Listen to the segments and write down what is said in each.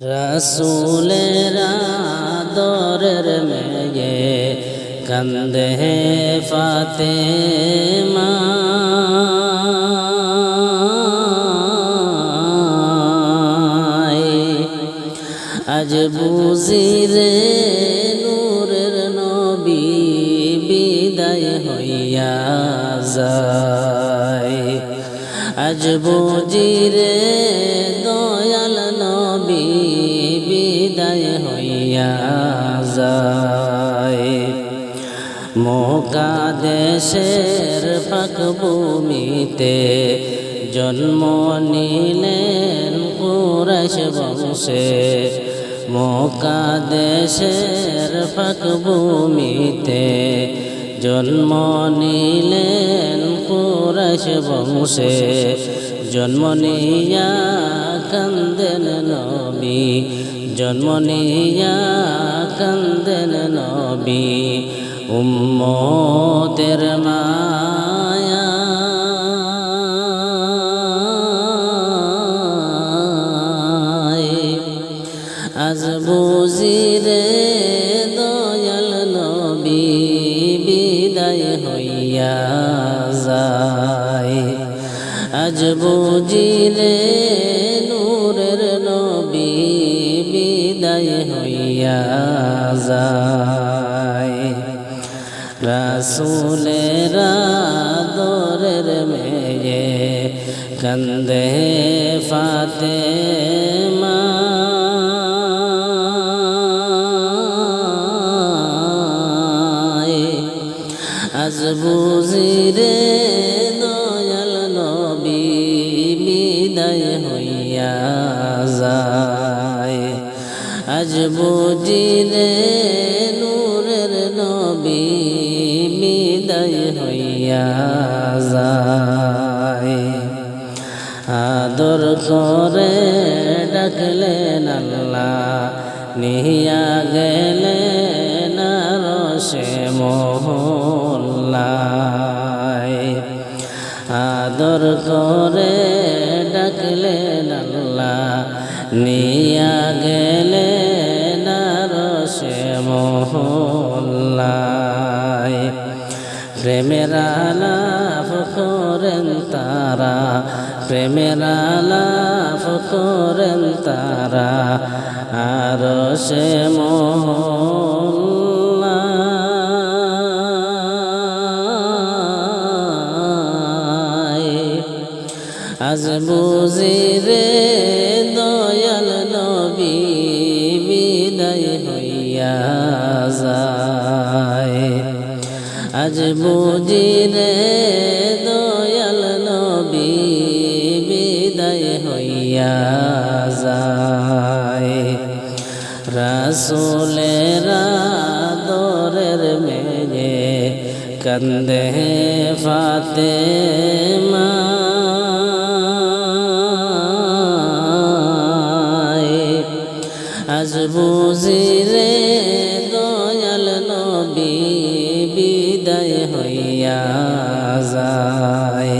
রসুলের মেয়ে, কন্দে ফাতে আজ বুঝি রে নূরের নবী বিদায় হইয়া যায়। আজ বুঝি রে যায় মোকা দেশের পাক ভূমিতে জন্ম নিলেন কুরাশ বংশে। মোকা দেশের পাক ভূমিতে জন্ম নিলেন কুরাশ বংশে। জন্ম নিয়া কান্দেন নবী। জন্ম নিয়া কান্দেন নবী, উম্মতের মায়া। আজ বুঝি রে দয়াল নবী, বিদায় হইয়া যায়। আজ হইয়া যায় রাসুলের দরের মেয়ে কন্দে ফাতে আজ বুঝি রে দয়াল নবী বিদায় হইয়া আজ বুঝি রে নূরের নবী বিদায় হইয়া যায়। আদর করে ডাকলেন আল্লাহ নিয়া গেলেন রসে মোহল্লায়। আদর করে ডাকলেন আল্লাহ নিয়া রসে মোহল্লায় প্রেমের আলাপ করেন তারা, প্রেমের আলাপ করেন তারা, আর সে আজ বুঝি রে দয়াল নবী, বিদায় হইয়া আজ বুঝি রে দয়াল নবী বিদায় হইয়া যায়। রাসুলের দরের মেয়ে কন্দে ফাতে আজ বুঝি রে দয়াল নবী হইয়া যায়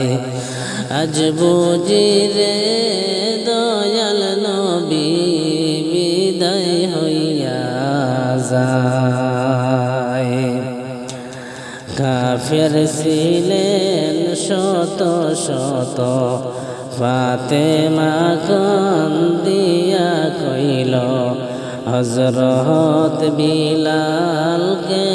আজ বুঝি দয়াল নবী বিদায় হইয়া যায় কাফের ছিলেন শত শত ফাতে দিয়া কইল হজরত বিলালকে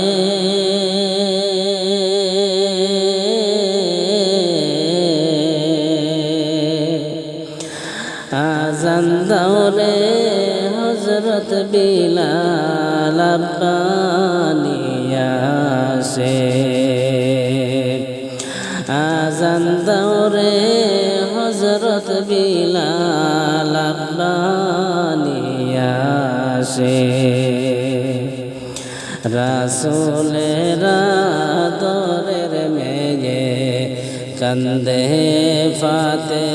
আজান দৌরে হজরত বিলাল আব্বানিয়া সে আজান দৌরে হজরত বিলাল আব্বানিয়া সে রাসুলের দরের মেয়ে কন্দে ফাতে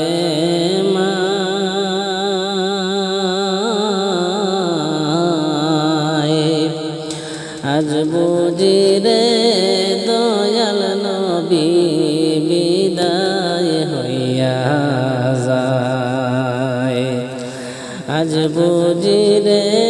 নবী বিদায় হইয়া যায়। আজ বুঝি রে